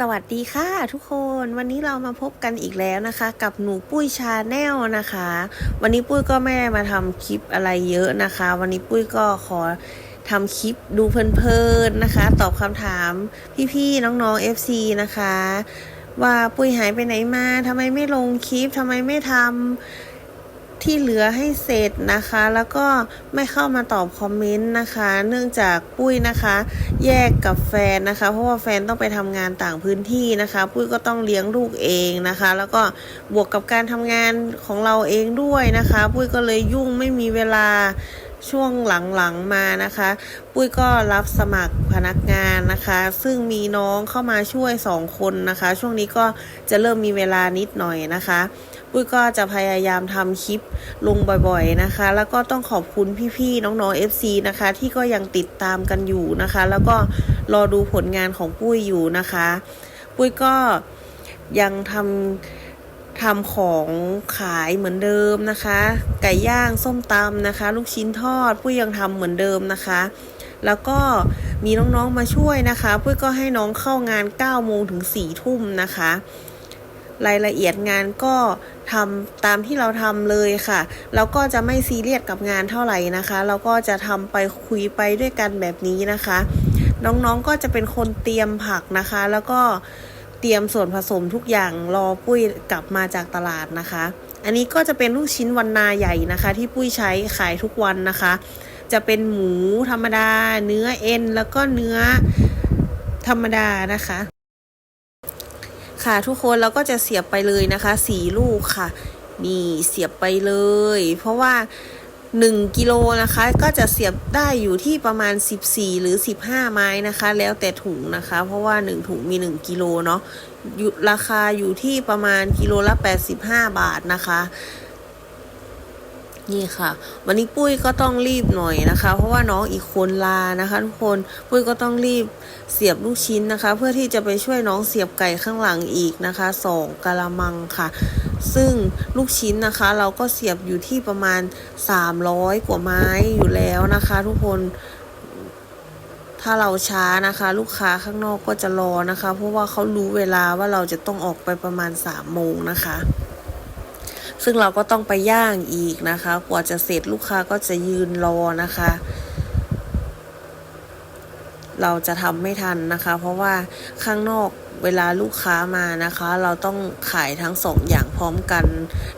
สวัสดีค่ะทุกคนวันนี้เรามาพบกันอีกแล้วนะคะ กับหนูปุ้ยชาแนลนะคะ วันนี้ปุ้ยก็ไม่ได้มาทำคลิปอะไรเยอะนะคะ วันนี้ปุ้ยก็ขอทำคลิปดูเพลินๆนะคะ ตอบคำถามพี่ๆน้องๆ FC นะคะ ว่าปุ้ยหายไปไหนมาทำไมไม่ลงคลิปทำไมไม่ทำ ที่เหลือให้เสร็จนะคะ แล้วก็ไม่เข้ามาตอบคอมเมนต์นะคะ เนื่องจากปุ้ยนะคะ แยกกับแฟนนะคะ เพราะว่าแฟนต้องไปทำงานต่างพื้นที่นะคะ ปุ้ยก็ต้องเลี้ยงลูกเองนะคะ แล้วก็บวกกับการทำงานของเราเองด้วยนะคะ ปุ้ยก็เลยยุ่งไม่มีเวลา ช่วงหลังๆมานะคะ ปุ้ยก็รับสมัครพนักงานนะคะ ซึ่งมีน้องเข้ามาช่วยสองคนนะคะ ช่วงนี้ก็จะเริ่มมีเวลานิดหน่อยนะคะ ปุ้ยก็จะพยายามทำคลิปลงบ่อยๆนะคะ แล้วก็ต้องขอบคุณพี่ๆน้องๆ FC นะคะ ที่ก็ยังติดตามกันอยู่นะคะ แล้วก็รอดูผลงานของปุ้ยอยู่นะคะ ปุ้ยก็ยังทำ ทำของขายเหมือนเดิมนะคะ ไก่ย่างส้มตำนะคะ ลูกชิ้นทอดปุ้ยยังทำเหมือนเดิมนะคะ แล้วก็มีน้องๆมาช่วยนะคะปุ้ยก็ให้น้องเข้างาน9โมงถึง4ทุ่มนะคะ รายละเอียดงานก็ทำตามที่เราทำเลยค่ะ แล้วก็จะไม่ซีเรียสกับงานเท่าไหร่นะคะ เราก็จะทำไปคุยไปด้วยกันแบบนี้นะคะ น้องๆก็จะเป็นคนเตรียมผักนะคะ แล้วก็ รียมส่วนผสมทุกอย่างรอปุ้ยกลับมาจากตลาดนะคะ อันนี้ก็จะเป็นลูกชิ้นวันนาใหญ่นะคะ ที่ปุ้ยใช้ขายทุกวันนะคะ จะเป็นหมูธรรมดา เนื้อเอ็นแล้วก็เนื้อธรรมดานะคะ ค่ะทุกคนเราก็จะเสียบไปเลยนะคะสี่ลูกค่ะ นี่เสียบไปเลย เพราะว่า 1กิโลนะคะ ก็จะเสียบได้อยู่ที่ประมาณ 14 หรือ 15 ไม้นะคะ แล้วแต่ถุงนะคะ เพราะว่า 1 ถุงมี 1 กิโลเนาะราคาอยู่ที่ประมาณกิโลละ 85 บาทนะคะ นี่ค่ะ วันนี้ปุ้ยก็ต้องรีบหน่อยนะคะ เพราะว่าน้องอีกคนลานะคะทุกคนปุ้ยก็ต้องรีบเสียบลูกชิ้นนะคะ เพื่อที่จะไปช่วยน้องเสียบไก่ข้างหลังอีกนะคะสองกะละมังค่ะ ซึ่งลูกชิ้นนะคะ เราก็เสียบอยู่ที่ประมาณ 300 กว่าไม้อยู่แล้วนะคะ ทุกคนถ้าเราช้านะคะ ลูกค้าข้างนอกก็จะรอนะคะ เพราะว่าเขารู้เวลาว่าเราจะต้องออกไปประมาณ3โมงนะคะ ซึ่งเราก็ต้องไปย่างอีกนะคะ กว่าจะเสร็จลูกค้าก็จะยืนรอนะคะ เราจะทำไม่ทันนะคะ เพราะว่าข้างนอกเวลาลูกค้ามานะคะ เราต้องขายทั้งสองอย่างพร้อมกัน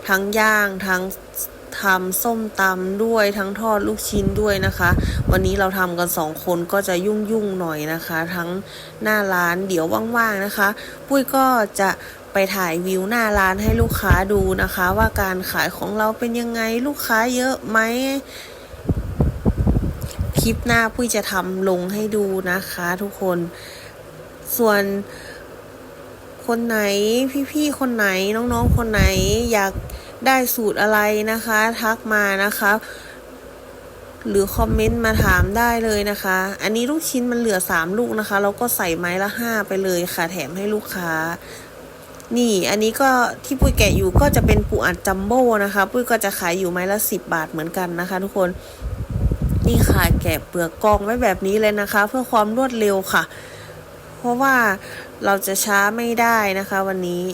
ทั้งย่างทั้งทำส้มตำด้วยทั้งทอดลูกชิ้นด้วยนะคะ วันนี้เราทำกันสองคนก็จะยุ่งยุ่งๆหน่อยนะคะ ทั้งหน้าร้านเดี๋ยวว่างๆนะคะ ปุ้ยก็จะ ไปถ่ายวิวหน้าร้านให้ลูกค้าดูนะคะ ว่าการขายของเราเป็นยังไงลูกค้าเยอะไหมคลิปหน้าปุ้ยจะทำลงให้ดูนะคะทุกคน ส่วนคนไหนพี่ๆคนไหนน้องๆคนไหนอยากได้สูตรอะไรนะคะ ทักมานะคะ หรือคอมเมนต์มาถามได้เลยนะคะ อันนี้ลูกชิ้นมันเหลือสามลูกนะคะ เราก็ใส่ไม้ละห้าไปเลยค่ะ แถมให้ลูกค้า นี่อันนี้ก็ที่ปุ้ยแกะอยู่ก็จะเป็นปูอัดจัมโบ้นะคะปุ้ยก็จะขายอยู่ไม้ละสิบบาทเหมือนกันนะคะ ทุกคนนี่ค่ะแกะเปลือกกองไว้แบบนี้เลยนะคะ เพื่อความรวดเร็วค่ะ เพราะว่าเราจะช้าไม่ได้นะคะวันนี้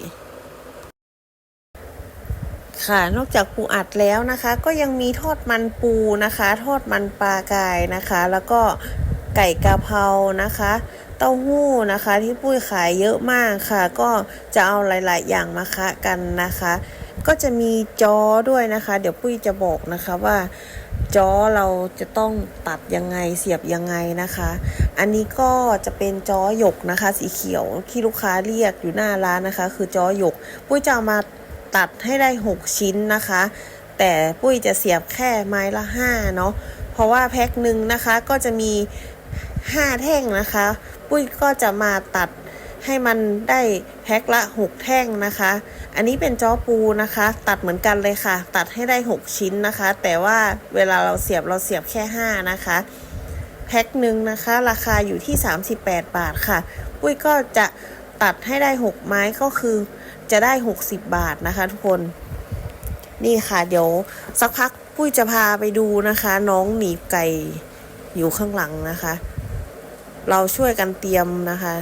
ค่ะนอกจากปูอัดแล้วนะคะ ก็ยังมีทอดมันปูนะคะ ทอดมันปลากายนะคะ แล้วก็ไก่กะเพรานะคะ ต้าหู้นะคะ ที่ปุ้ยขายเยอะมากค่ะ ก็จะเอาหลาย ๆ อย่างมาคะกันนะคะ ก็จะมีจอด้วยนะคะ เดี๋ยวปุ้ยจะบอกนะคะว่าจอเราจะต้องตัดยังไงเสียบยังไงนะคะ อันนี้ก็จะเป็นจอหยกนะคะ สีเขียวที่ลูกค้าเรียกอยู่หน้าร้านนะคะ คือจอหยก ปุ้ยจะเอามาตัดให้ได้ 6 ชิ้นนะคะ แต่ปุ้ยจะเสียบแค่ไม้ละ5เนาะเพราะว่าแพ็คหนึ่งนะคะก็จะมี 5 แท่งนะคะ ปุ้ยก็จะมาตัดให้มันได้แพ็คละ 6 แท่งนะคะ อันนี้เป็นจอปูนะคะ ตัดเหมือนกันเลยค่ะ ตัดให้ได้ 6 ชิ้นนะคะ แต่ว่าเวลาเราเสียบเราเสียบแค่ 5 นะคะแพ็คหนึ่งนะคะ ราคาอยู่ที่ 38 บาทค่ะ ปุ้ยก็จะตัดให้ได้ 6 ไม้ก็คือจะได้ 60 บาทนะคะทุกคน นี่ค่ะ เดี๋ยวสักพักปุ้ยจะพาไปดูนะคะ น้องหนีบไก่อยู่ข้างหลังนะคะ เราช่วยกันเตรียมนะคะ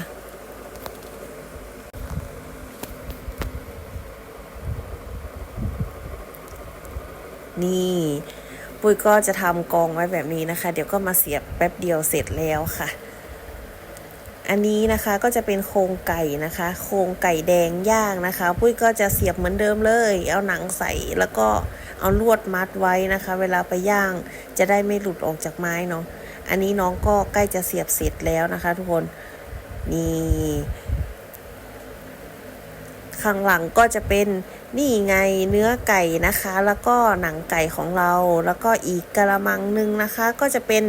นี่ปุ้ยก็จะทำกองไว้แบบนี้นะคะ เดี๋ยวก็มาเสียบแป๊บเดียวเสร็จแล้วค่ะ อันนี้นะคะก็จะเป็นโครงไก่นะคะ โครงไก่แดงย่างนะคะ ปุ้ยก็จะเสียบเหมือนเดิมเลย เอาหนังใสแล้วก็เอาลวดมัดไว้นะคะ เวลาไปย่างจะได้ไม่หลุดออกจากไม้เนาะ อันนี้น้องก็ใกล้จะเสียบเสร็จแล้วนะคะ ทุกคนนี่ข้างหลังก็จะเป็นนี่ไงเนื้อไก่นะคะ แล้วก็หนังไก่ของเรา แล้วก็อีกกระมังหนึ่งนะคะ ก็จะเป็น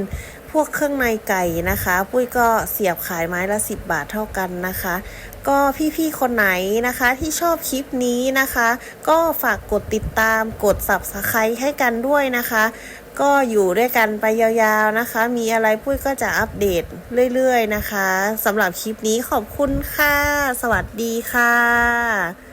พวกเครื่องในไก่นะคะ ปุ้ยก็เสียบขายไม้ละ 10 บาทเท่ากันนะคะ ก็พี่ๆคนไหนนะคะที่ชอบคลิปนี้นะคะ ก็ฝากกดติดตามกด subscribe ให้กันด้วยนะคะ ก็อยู่ด้วยกันไปยาวๆนะคะ มีอะไรปุ้ยก็จะอัปเดตเรื่อยๆนะคะสำหรับคลิปนี้ขอบคุณค่ะ สวัสดีค่ะ